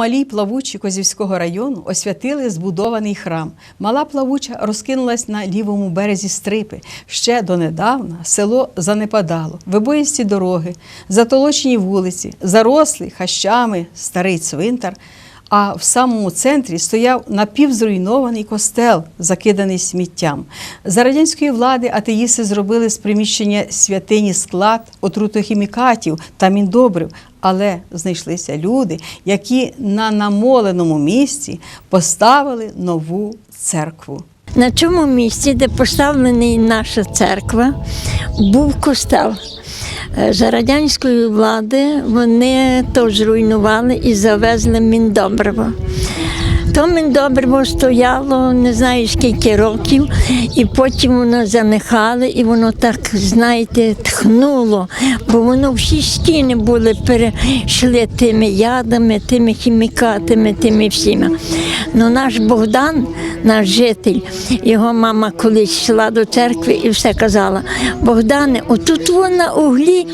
малій плавучі Козівського району освятили збудований храм. Мала плавуча розкинулась на лівому березі стрипи. Ще донедавна село занепадало, вибоїсті дороги, затолочені вулиці, зарослі хащами старий цвинтар. А в самому центрі стояв напівзруйнований костел, закиданий сміттям. За радянської влади атеїсти зробили з приміщення святині склад отрутохімікатів та міндобрив, але знайшлися люди, які на намоленому місці поставили нову церкву. На цьому місці, де поставлена наша церква, був костел. Е, За радянської влади вони то зруйнували і завезли міндобриво. То міндобриво стояло не знаю скільки років, і потім воно занехало, і воно так, знаєте, тхнуло, бо воно всі стіни були перейшли тими ядами, тими хімікатами, тими всіма. Ну наш Богдан, наш житель, його мама колись йшла до церкви і все казала: Богдане, отут во на углі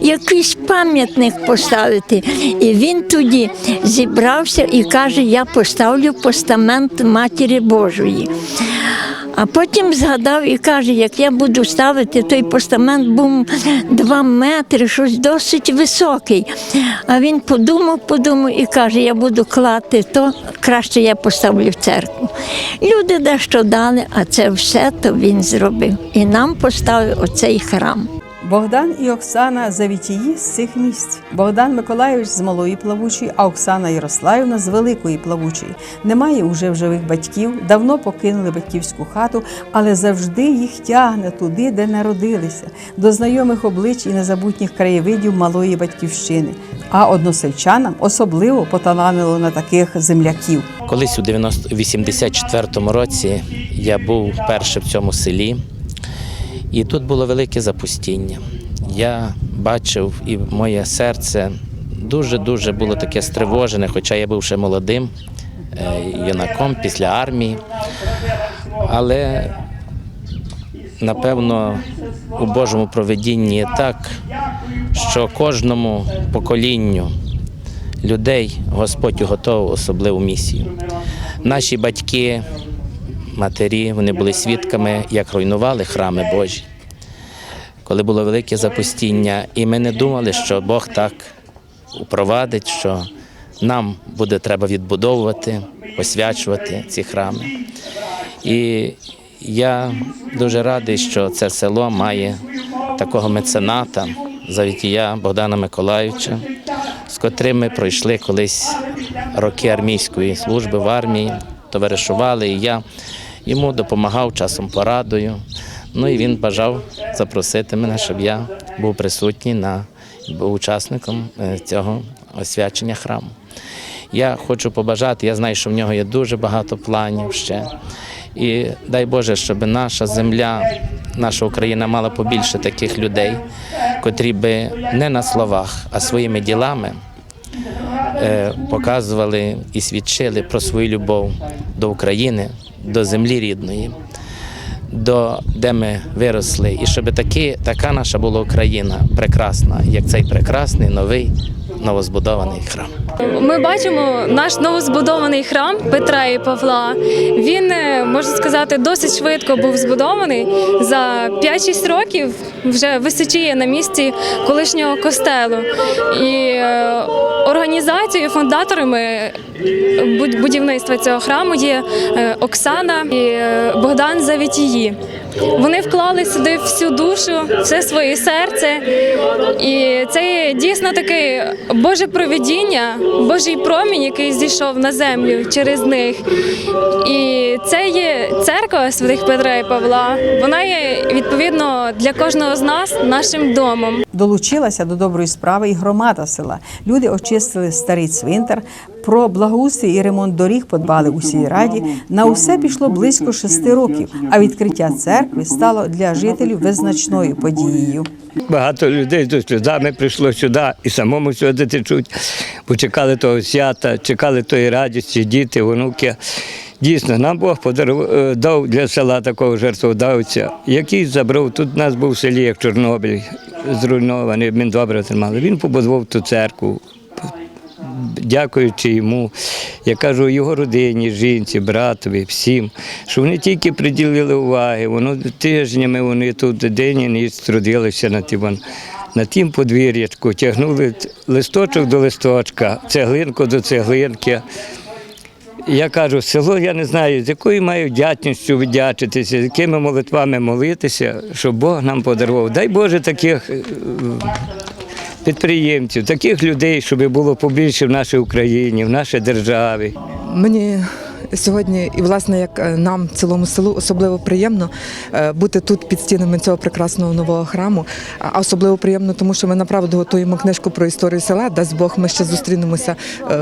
якийсь пам'ятник поставити. І він тоді зібрався і каже: Я поставлю постамент Матері Божої. А потім згадав і каже, як я буду ставити, той постамент був два метри, щось досить високий. А він подумав, подумав і каже, я буду клати, то краще я поставлю в церкву. Люди дещо дали, а це все то він зробив. І нам поставив оцей храм. Богдан і Оксана Завітії з цих місць. Богдан Миколайович з малої плавучої, а Оксана Ярославівна з великої плавучої. Немає уже в живих батьків, давно покинули батьківську хату, але завжди їх тягне туди, де народилися, до знайомих облич і незабутніх краєвидів малої батьківщини. А односельчанам особливо поталанило на таких земляків. Колись у 90 84-му році я був вперше в цьому селі, і тут було велике запустіння. Я бачив, і моє серце дуже-дуже було таке стривожене, хоча я був ще молодим е, юнаком після армії. Але напевно у Божому проведінні так, що кожному поколінню людей Господь готовив особливу місію. Наші батьки, матері, вони були свідками, як руйнували храми Божі, коли було велике запустіння, і ми не думали, що Бог так упровадить, що нам буде треба відбудовувати, освячувати ці храми. І я дуже радий, що це село має такого мецената, завітія Богдана Миколаївича, з котрим ми пройшли колись роки армійської служби в армії, товаришували, і я йому допомагав часом порадою. Ну і він бажав запросити мене, щоб я був присутній на був учасником е, цього освячення храму. Я хочу побажати, я знаю, що в нього є дуже багато планів ще. І дай Боже, щоб наша земля, наша Україна мала побільше таких людей, котрі би не на словах, а своїми ділами показували і свідчили про свою любов до України, до землі рідної, до де ми виросли, і щоб таки, така наша була Україна прекрасна, як цей прекрасний новий новозбудований храм. Ми бачимо наш новозбудований храм Петра і Павла. Він е, можна сказати досить швидко був збудований. За 5-6 років вже височіє на місці колишнього костелу. І е, організацією, фундаторами будівництва цього храму є е, Оксана і е, Богдан Завітії. Вони вклали сюди всю душу, все своє серце. І це є дійсно таке Боже провидіння, Божий промінь, який зійшов на землю через них. І це є церква святих Петра і Павла. Вона є відповідно для кожного з нас нашим домом. Долучилася до доброї справи і громада села. Люди очистили старий цвинтар. Про благоустрій і ремонт доріг подбали у сільраді. На усе пішло близько шести років. А відкриття церкви стало для жителів визначною подією. Багато людей з сльозами прийшло сюди і самому сюди течуть, бо чекали того свята, чекали тої радості, діти, онуки. Дійсно, нам Бог подарував е, дав для села такого жертводавця, який забрав. Тут нас був в селі, як Чорнобиль, зруйнований, він добре тримали. Він побудував ту церкву, дякуючи йому, я кажу його родині, жінці, братові, всім, що вони тільки приділили уваги, воно тижнями вони тут день і ніч трудилися на тім, на тім подвір'ячку, тягнули листочок до листочка, цеглинку до цеглинки. Я кажу, село, я не знаю, з якою маю вдячністю віддячитися, з якими молитвами молитися, щоб Бог нам подарував. Дай Боже таких е, підприємців, таких людей, щоб було побільше в нашій Україні, в нашій державі. Мені сьогодні, і власне, як е, нам, цілому селу, особливо приємно е, бути тут під стінами цього прекрасного нового храму. А особливо приємно, тому що ми направду готуємо книжку про історію села. Дасть Бог, ми ще зустрінемося е,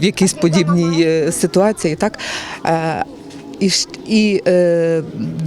в якійсь подібній ситуації. Так? І, і е,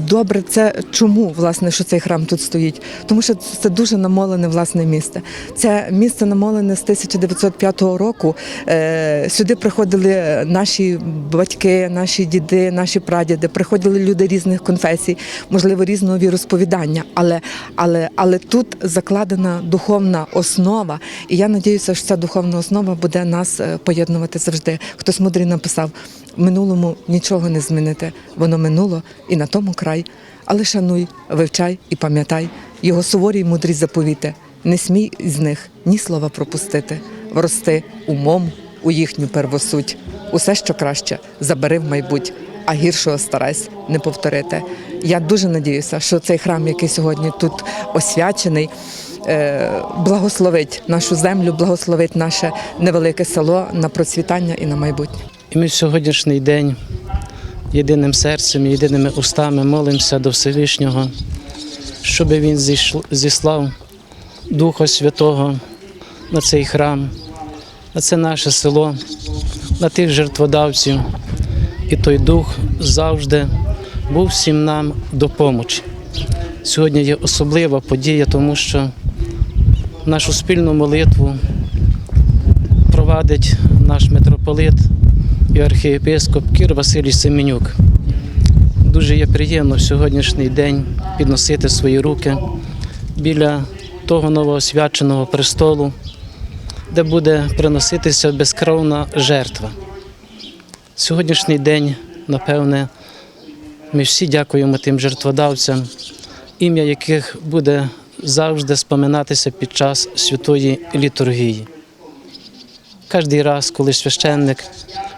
добре, це чому власне що цей храм тут стоїть? Тому що це дуже намолене власне місце. Це місце намолене з 1905 року. Е, сюди приходили наші батьки, наші діди, наші прадіди. Приходили люди різних конфесій, можливо, різного віросповідання. Але, але, але тут закладена духовна основа, і я надіюся, що ця духовна основа буде нас е, поєднувати завжди. Хтось мудрий написав: минулому нічого не змінити, воно минуло і на тому край. Але шануй, вивчай і пам'ятай його суворі й мудрі заповіти. Не смій з них ні слова пропустити, врости умом у їхню первосуть. Усе, що краще, забери в майбуть, а гіршого старайся не повторити. Я дуже надіюся, що цей храм, який сьогодні тут освячений, е, благословить нашу землю, благословить наше невелике село на процвітання і на майбутнє. І ми сьогоднішній день єдиним серцем, єдиними устами молимося до Всевишнього, щоб Він зіслав Духа Святого на цей храм, на це наше село, на тих жертводавців. І той Дух завжди був всім нам до помочі. Сьогодні є особлива подія, тому що нашу спільну молитву провадить наш митрополит і архієпископ Кір Василій Семенюк. Дуже є приємно в сьогоднішній день підносити свої руки біля того новоосвяченого престолу, де буде приноситися безкровна жертва. Сьогоднішній день, напевне, ми всі дякуємо тим жертводавцям, ім'я яких буде завжди споминатися під час святої літургії. Кожний раз, коли священник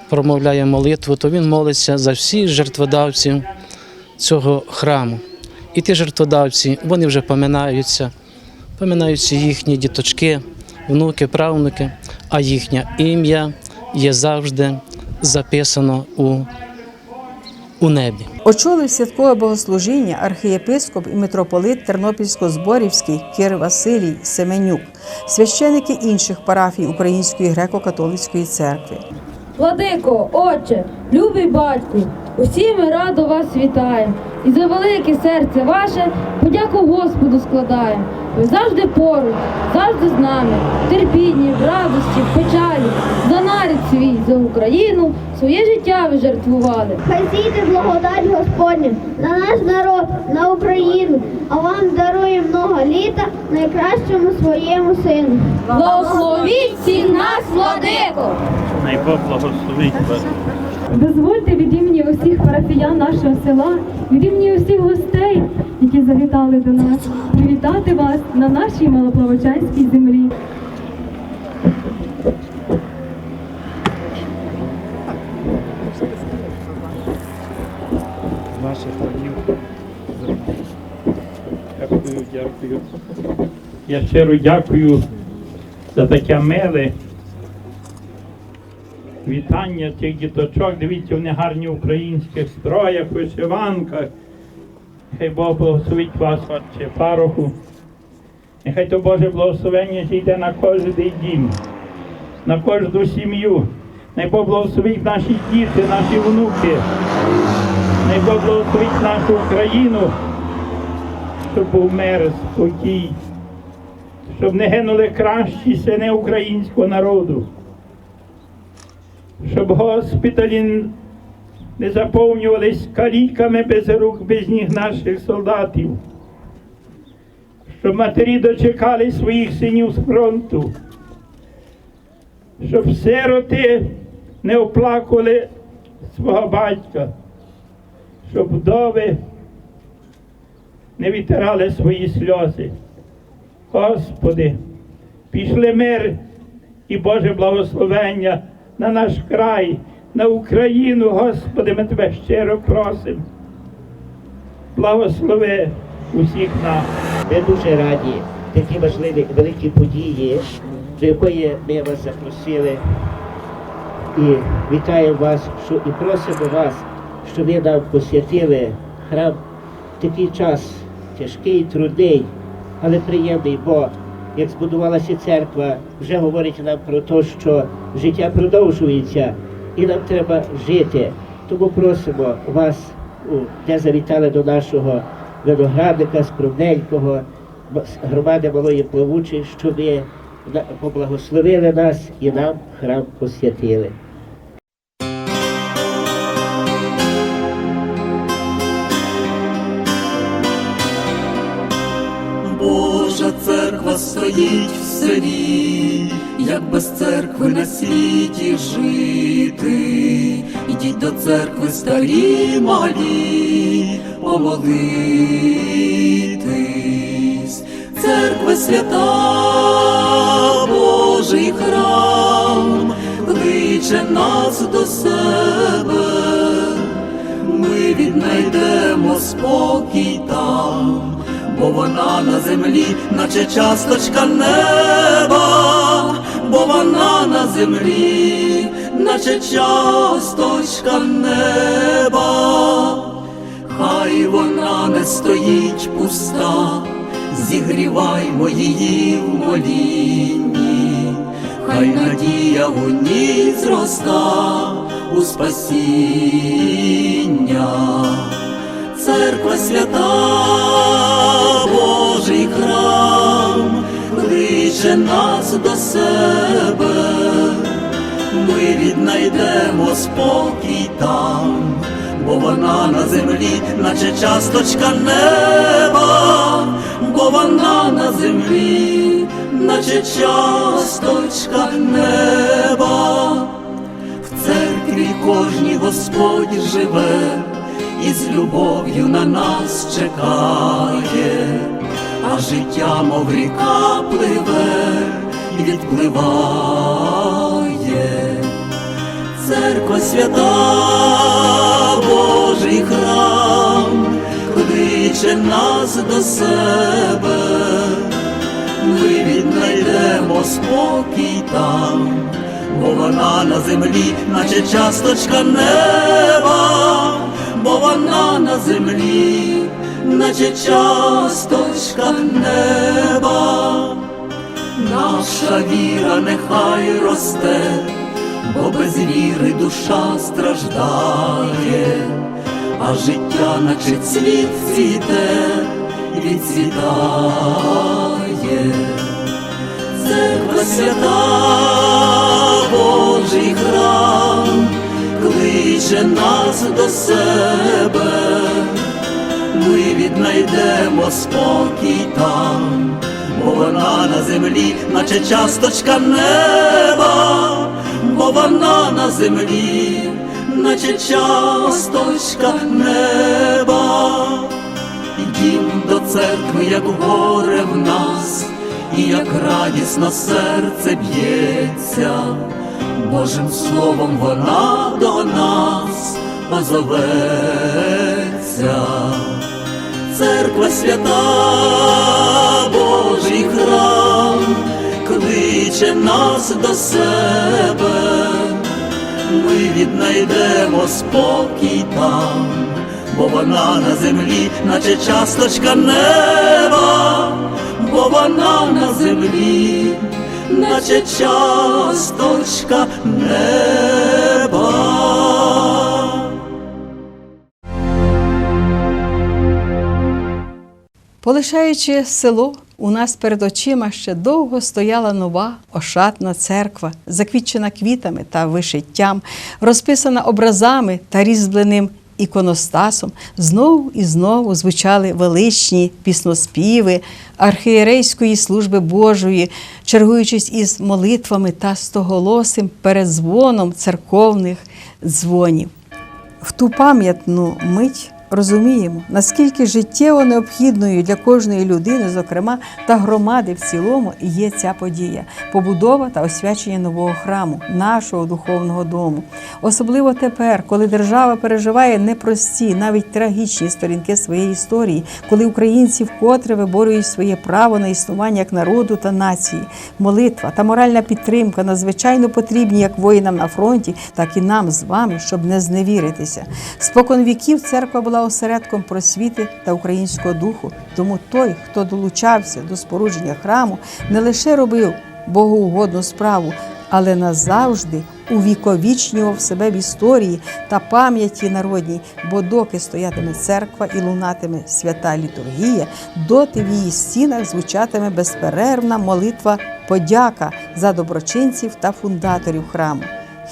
промовляє молитву, то він молиться за всіх жертводавців цього храму. І ті жертводавці, вони вже поминаються, поминаються їхні діточки, внуки, правнуки, а їхнє ім'я є завжди записано у, у небі. Очолив святкове богослужіння архієпископ і митрополит Тернопільсько-Зборівський Кир Василій Семенюк, священики інших парафій Української греко-католицької церкви. Владико, отче, любий батьку, усі ми радо вас вітаємо. І за велике серце ваше подяку Господу складаємо. Ви завжди поруч, завжди з нами, в терпінні, в радості, в печалі, за нарід свій, за Україну, своє життя ви жертвували. Хай зійде благодать Господня на наш народ, на Україну, а вам дарує много літа найкращому своєму сину. Благословіть всіх нас, владико! Най Бог благословить вас. Дозвольте від імені усіх парафіян нашого села, від імені усіх гостей, які завітали до нас, привітати вас на нашій малоплавочанській землі. Наших панів. Дякую, дякую. Я щиро дякую за таке миле вітання цих діточок. Дивіться, вони гарні в українських строях, вишиванках. Хай Бог благословить вас, отче пароху. Нехай то Боже благословення зійде на кожен дім, на кожну сім'ю. Най Бог благословить наші діти, наші внуки. Най Бог благословить нашу Україну, щоб був мир, спокій, щоб не гинули кращі сини українського народу, щоб госпіталі не заповнювались каліками без рук, без ніг наших солдатів, щоб матері дочекали своїх синів з фронту, щоб сироти не оплакували свого батька, щоб вдови не витирали свої сльози. Господи, пішли мир і Боже благословення на наш край, на Україну, Господи, ми Тебе щиро просимо. Благослови усіх нас. Ми дуже раді такі важливі великі події, до якої ми вас запросили. І вітаємо вас що, і просимо вас, щоб ви нам посвятили храм такий час тяжкий, трудний, але приємний, бо як збудувалася церква, вже говорить нам про те, що життя продовжується і нам треба жити. Тому просимо вас, де завітали до нашого виноградника скромненького, громади малої плавучої, щоб ви поблагословили нас і нам храм посвятили. Божа церква стоїть в селі, як без церкви на світі жити. Ідіть до церкви старі малі, помолитись. Церква свята, Божий храм, кличе нас до себе. Ми віднайдемо спокій там, бо вона на землі, наче часточка неба, бо вона на землі, наче часточка неба, хай вона не стоїть пуста, зігріваймо її в молінні, хай надія у ній зроста у спасіння. Церква свята, Божий храм, кличе нас до себе, ми віднайдемо спокій там, бо вона на землі, наче часточка неба, бо вона на землі, наче часточка неба. В церкві кожній Господь живе і з любов'ю на нас чекає, а життя, мов ріка пливе і відпливає. Церква свята, Божий храм, кличе нас до себе, ми віднайдемо спокій там, бо вона на землі, наче часточка неба, бо вона на землі, наче часточка неба. Наша віра нехай росте, бо без віри душа страждає, а життя, наче цвіт цвіте, відцвітає. Церква свята, Божий храм, кличе нас до себе, ми віднайдемо спокій там, бо вона на землі, наче часточка неба, бо вона на землі, наче часточка неба. Йдім до церкви, як горе в нас, і як радісно серце б'ється, Божим словом вона до нас озоветься. Церква свята, кличе нас до себе, ми віднайдемо спокій там, бо вона на землі, наче часточка неба, бо вона на землі, наче часточка неба. Полишаючи село, у нас перед очима ще довго стояла нова ошатна церква, заквітчена квітами та вишиттям, розписана образами та різьбленим іконостасом знову і знову звучали величні пісноспіви архієрейської служби Божої, чергуючись із молитвами та стоголосим передзвоном церковних дзвонів. В ту пам'ятну мить розуміємо, наскільки життєво необхідною для кожної людини, зокрема та громади в цілому, є ця подія побудова та освячення нового храму, нашого духовного дому. Особливо тепер, коли держава переживає непрості, навіть трагічні сторінки своєї історії, коли українці вкотре виборюють своє право на існування як народу та нації. Молитва та моральна підтримка надзвичайно потрібні як воїнам на фронті, так і нам з вами, щоб не зневіритися. Спокон віків церква була осередком просвіти та українського духу. Тому той, хто долучався до спорудження храму, не лише робив богоугодну справу, але назавжди увіковічнював себе в історії та пам'яті народній, бо доки стоятиме церква і лунатиме свята літургія, доти в її стінах звучатиме безперервна молитва подяка за доброчинців та фундаторів храму.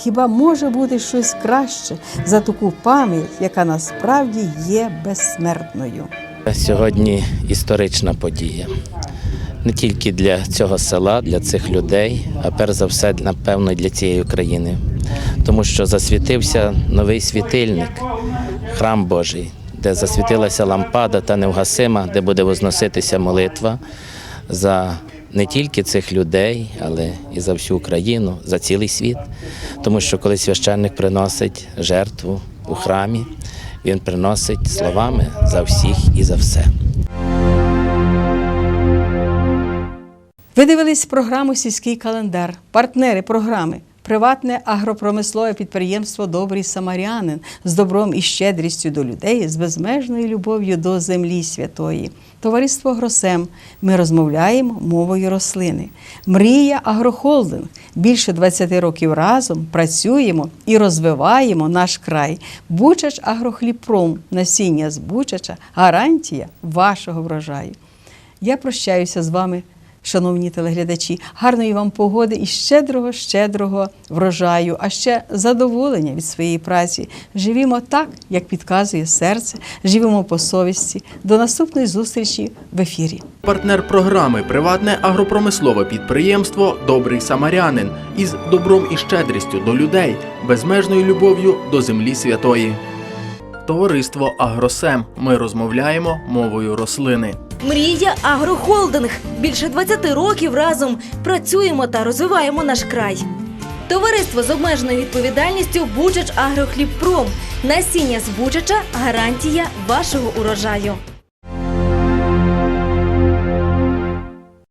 Хіба може бути щось краще за таку пам'ять, яка насправді є безсмертною? Сьогодні історична подія. Не тільки для цього села, для цих людей, а перш за все, напевно, для цієї України. Тому що засвітився новий світильник, храм Божий, де засвітилася лампада та невгасима, де буде возноситися молитва за не тільки цих людей, але і за всю Україну, за цілий світ. Тому що коли священник приносить жертву у храмі, він приносить словами за всіх і за все. Ви дивились програму Сільський календар, партнери програми. Приватне агропромислове підприємство Добрий Самарянин з добром і щедрістю до людей, з безмежною любов'ю до землі святої. Товариство Гросем. Ми розмовляємо мовою рослини. Мрія Агрохолдинг. Більше 20 років разом працюємо і розвиваємо наш край. Бучач Агрохліпром. Насіння з Бучача гарантія вашого врожаю. Я прощаюся з вами, шановні телеглядачі. Гарної вам погоди і щедрого, щедрого врожаю, а ще задоволення від своєї праці. Живімо так, як підказує серце, живімо по совісті. До наступної зустрічі в ефірі. Партнер програми приватне агропромислове підприємство Добрий Самарянин із добром і щедрістю до людей, безмежною любов'ю до землі святої. Товариство Агросем. Ми розмовляємо мовою рослини. Мрія Агрохолдинг. Більше 20 років разом працюємо та розвиваємо наш край. Товариство з обмеженою відповідальністю Бучач Агрохлібпром. Насіння з Бучача гарантія вашого урожаю.